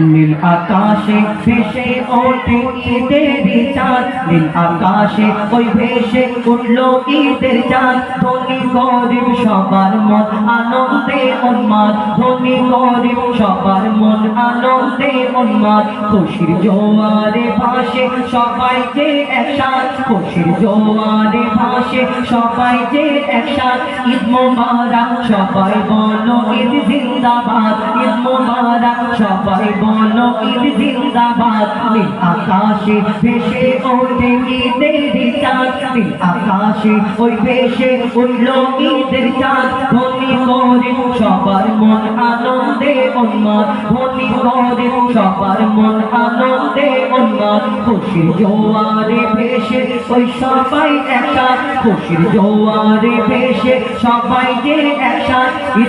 নীল আকাশে ভেসে ওঠে ঈদের চাঁদ নীল আকাশে ওই ভেসে উঠল ঈদের চাঁদ। ধনী গরিব সবার মন আনন্দে উন্মাদ। ধনী গরিব সবার মন আনন্দে উন্মাদ। খুশির জোয়ারে ভাসে সবাই যে একসাথ। খুশির জোয়ারে ভাসে সবাই যে একসাথ। ঈদ মোবারক সবাই বলো ঈদ জিন্দাবাদ ঈদ মোবারক সবাই বলো ঈদ জিন্দাবাদ। আকাশে ভেসে ওঠে ঈদের আকাশে, ওই ভেসে উঠল ঈদের চাঁদ। ধনী গরিব, সবার মন আনন্দে উন্মাদ। ধনী গরিব, সবার মন আনন্দে উন্মাদ। খুশির জোয়ারে ভেসে ওই সবাই একসাথ খুশির জোয়ারে ভেসে সবাই যে একসাথ ঈদ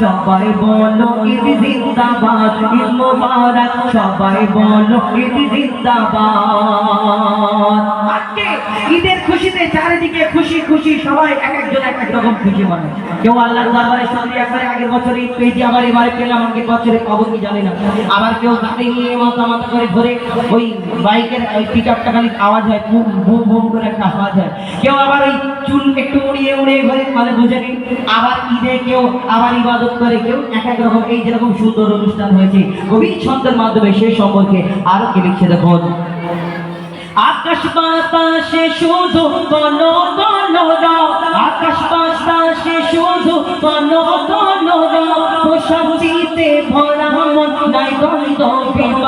সবাই বলো ঈদ জিন্দাবাদ। ঈদ সবাই বলো ঈদ জিন্দাবাদ। আজকে ঈদের খুশিতে চারিদিকে খুশি খুশি, সবাই এক একজন এক এক রকম খুশি মানে। কেউ আল্লাহর দরবারে সঙ্গে একবারে আগের বছরে ঈদ পেয়েছি, আবার এবারে পেলাম আমাকে বছরে পাবো কি জানি না। আবার কেউ গাড়ি নিয়ে মাথা মাথা করে ঘুরে ওই বাইকের ওই পিক আপটা খালি আওয়াজ হয়, বুম বুম বুম করে একটা আওয়াজ হয়। কেউ আবার ওই চুল একটু উড়িয়ে উড়িয়ে ঘরে মানে বুঝে নি। আবার ঈদে কেউ আবার ইবাদত করে, কেউ এক এক রকম, এই যেরকম সুন্দর অনুষ্ঠান হয়েছে কবি ছন্দের মাধ্যমে সে সম্পর্কে আরও কে লিখছে দেখুন। আকাশ বাতাসে শুধু কন কন আকাশ বাতাসে শুধু কন কন প্রশান্তিতে ভরা মন নাই দ্বন্দ্ব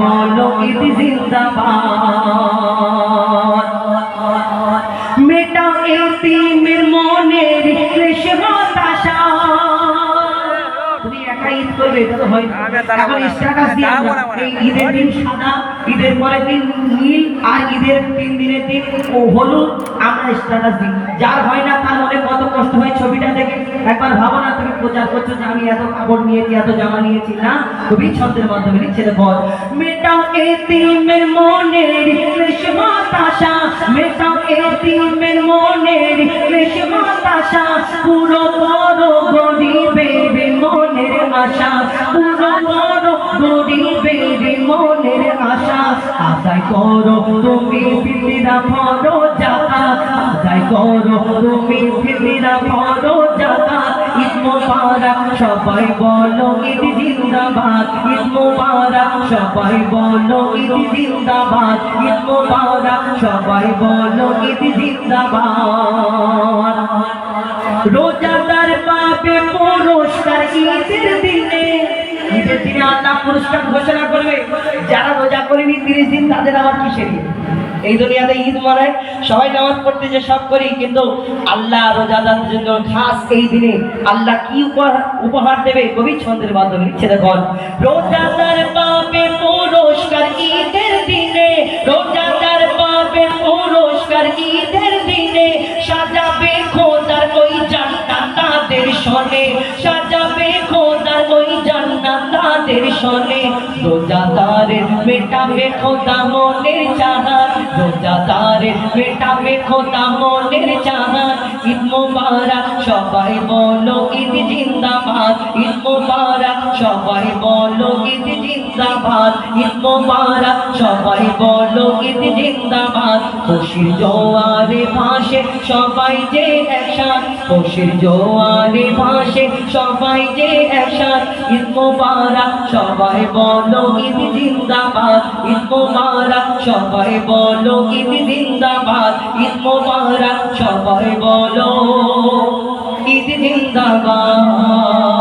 বলো ঈদ জিন্দাবাদ। মেটাও এতিমের মনের ক্লেশ করবে এটা তো হয় এখন স্ট্যাটাস দিয়ে এই ঈদের দিন সাদা ঈদের পরের দিন নীল আর ঈদের তিন দিনের দিন ও হলুদ আমরা স্ট্যাটাস দিই। যার হয় না তার মনে কত কষ্ট হয় ছবিটা দেখে। একবার ভাবো না তুমি প্রচার করছ যে আমি এত কাপড় নিয়েছি এত জামা নিয়েছি। না কবি ছন্দের মাধ্যমে লিখছে বল মেটাও এতিমের মনের ক্লেশ হতাশা মেটাও আশা পুরো বড় গরিবের আশা। আদায় করো তুমি ফিতিরা ভরো জাকাত আদায় করো তুমি ফিতিরা ভরো মোবারক, সবাই বলো ঈদ জিন্দাবাদ। ঈদ সবাই বলো ঈদ জিন্দাবাদ। ঈদ সবাই বলো ঈদ জিন্দাবাদ। রোজাদার পাবে পুরস্কার ঈদের দিনে ঈদের দিনে আল্লাহ পুরস্কার ঘোষণা করবে, যারা রোজা করেনি তিরিশ দিন, তাদের আবার কিসের ঈদ? এই দুনিয়াতে ঈদ মানায় সবাই নামাজ পড়তে যে সব করি, কিন্তু আল্লাহ রোজাদারদের জন্য খাস এই দিনে আল্লাহ কি উপহার দেবে কবি ছন্দের মাধ্যমে লিখছে দেখুন রোজাদার পাবে পুরস্কার ঈদের দিনে, রোজাদার পাবে পুরস্কার ঈদের দিনে সাজাবে জান্নাত শোনে, সাজাবে খোদা ওই জান্নাত তাদের রোজা রোজাদারের মেটাবে খোদা মনের চাহাত রোজাদারের মেটাবে খোদা মনের চাহাত ঈদ মোবারক, সবাই বলো ঈদ জিন্দাবাদ, ঈদ মোবারক। সবাই বলো ঈদ জিন্দাবাদ, ঈদ মোবারক। সবাই বলো ঈদ জিন্দাবাদ। খুশির জোয়ারে ভাসে সবাই যে একসাথ। খুশির জোয়ারে ভাসে সবাই যে একসাথ। ঈদ মোবারক, সবাই বলো ঈদ জিন্দাবাদ। ঈদ মোবারক, সবাই বলো ঈদ জিন্দাবাদ। ঈদ মোবারক, সবাই বলো ঈদ জিন্দাবাদ।